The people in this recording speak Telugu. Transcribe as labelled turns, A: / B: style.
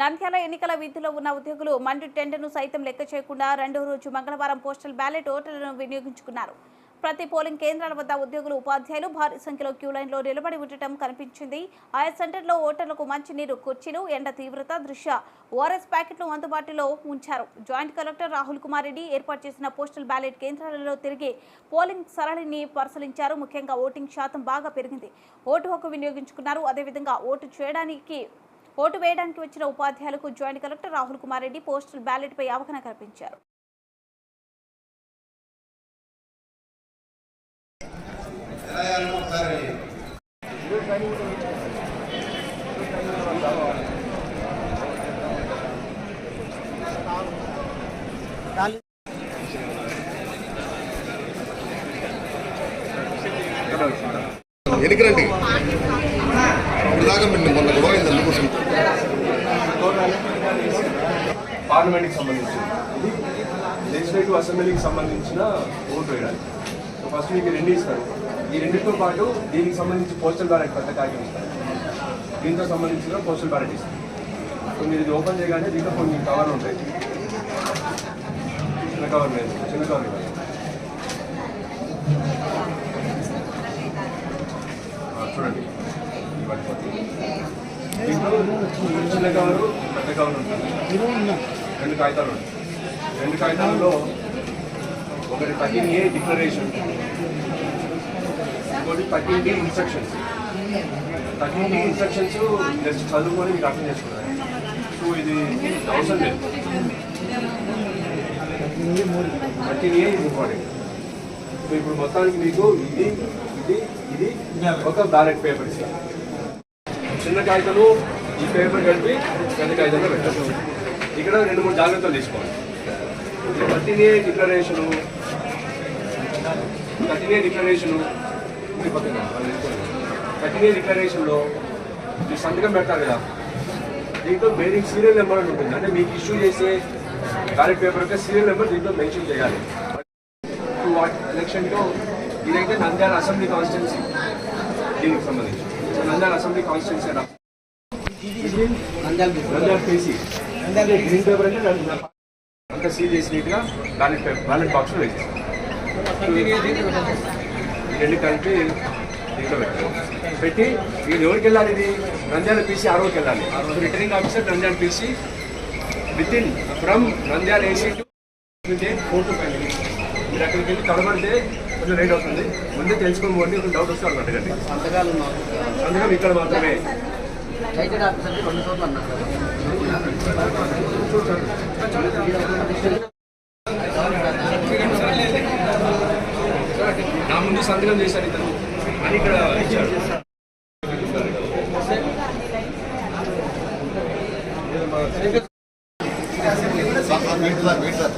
A: నంద్యాల ఎన్నికల విధిలో ఉన్న ఉద్యోగులు మండి టెండర్ను సైతం లెక్క చేయకుండా రెండో రోజు మంగళవారం పోస్టల్ బ్యాలెట్ ఓటర్లను వినియోగించుకున్నారు. ప్రతి పోలింగ్ కేంద్రాల వద్ద ఉద్యోగులు ఉపాధ్యాయులు భారీ సంఖ్యలో క్యూ లైన్లో నిలబడి ఉండటం కనిపించింది. ఆయా సెంటర్లో ఓటర్లకు మంచినీరు కుర్చీలు ఎండ తీవ్రత దృష్ట్యా ఓఆర్ఎస్ ప్యాకెట్లు అందుబాటులో ఉంచారు. జాయింట్ కలెక్టర్ రాహుల్ కుమార్ రెడ్డి ఏర్పాటు చేసిన పోస్టల్ బ్యాలెట్ కేంద్రాలలో తిరిగి పోలింగ్ సరళిని పరిశీలించారు. ముఖ్యంగా ఓటింగ్ శాతం బాగా పెరిగింది. ఓటు హక్కు వినియోగించుకున్నారు. అదేవిధంగా ఓటు చేయడానికి ఓటు వేయడానికి వచ్చిన ఉపాధ్యాయులకు joint collector Rahul Kumar Reddy postal ballot పై అవగాహన కల్పించారు.
B: ఎన్నికలండి. ఇలాగ మొన్న గొడవ అయింది అందుకోసం
C: పార్లమెంట్కి సంబంధించిన లెజిస్లేటివ్ అసెంబ్లీకి సంబంధించిన ఓటు వేయడానికి సో ఫస్ట్ మీకు రెండు ఇస్తారు. ఈ రెండింటితో పాటు దీనికి సంబంధించి పోస్టల్ బ్యాలెట్ పెద్ద కాగితం ఇస్తారు. దీంతో సంబంధించిన పోస్టల్ బ్యాలెట్ ఇస్తారు. సో మీరు ఇది ఓపెన్ చేయగానే దీంట్లో కొన్ని కవర్లు ఉంటాయి. చిన్న కవర్ లేదు. చిన్న కవర్ ఇవ్వాలి చూడండి. ఇది చిన్న కవరు పెద్ద కవర్ ఉంటుంది రెండు కాగితాలు ఉంటాయి. రెండు కాగితాలలో ఒకటి థర్టీన్ ఏ డిక్లరేషన్. ఇంకోటి thirteen D instructions. Thirteen D instructions just చదువుకొని మీకు అర్థం చేసుకున్నారు. సో ఇది అవసరం లేదు. థర్టీన్ ఏ ఇది ఇంపార్టెంట్? సో ఇప్పుడు మొత్తానికి మీకు ఇది ఇది ఇది ఒక బ్యాలెట్ పేపర్స్ చిన్న కాగితాలు ఈ పేపర్ కలిపి పెద్ద కాగితంలో పెట్టారు ఇక్కడ రెండు మూడు జాగ్రత్తలు తీసుకోవాలి. పట్టినే డిక్లరేషను థర్టీనే డిక్లరేషను థర్టీనే డిక్లరేషన్లో మీ సంతకం పెడతారు కదా దీంతో బేరింగ్ సీరియల్ నెంబర్ అని ఉంటుంది. అంటే మీకు ఇష్యూ చేసే బ్యాలెట్ పేపర్ యొక్క సీరియల్ నెంబర్ దీంట్లో మెన్షన్ చేయాలి. టు వాట్ ఎలక్షన్లో ఇదైతే నంద్యాల అసెంబ్లీ కాన్స్టిట్యున్సీ. దీనికి సంబంధించి. Nandyal assembly constituency Nandyal green paper అంటే అంతా సీల్ చేసి నీట్గా బ్యాలెట్ పేపర్ బ్యాలెట్ బాక్స్లో వేసేసి. రెండు కలిపి దీంట్లో పెట్టి ఇది ఎవరికి వెళ్ళాలి ఇది? నంద్యాల పీసీ ఆరోకి వెళ్ళాలి. Returning officer Nandyal PC with in from Nandyal AC to four to five. Minutes మీరు అక్కడికి వెళ్ళి కనబడితే కొంచెం లేట్ అవుతుంది. ముందే తెలుసుకొని పోండి కొంచెం డౌట్ వస్తే వాళ్ళు అడగండి
D: సంతకాలు
C: అందుకని ఇక్కడ మాత్రమే. నా ముందు సంతకం చేశారు ఇతను. అని ఇక్కడ ఇచ్చారు.
B: Wait sir wait sir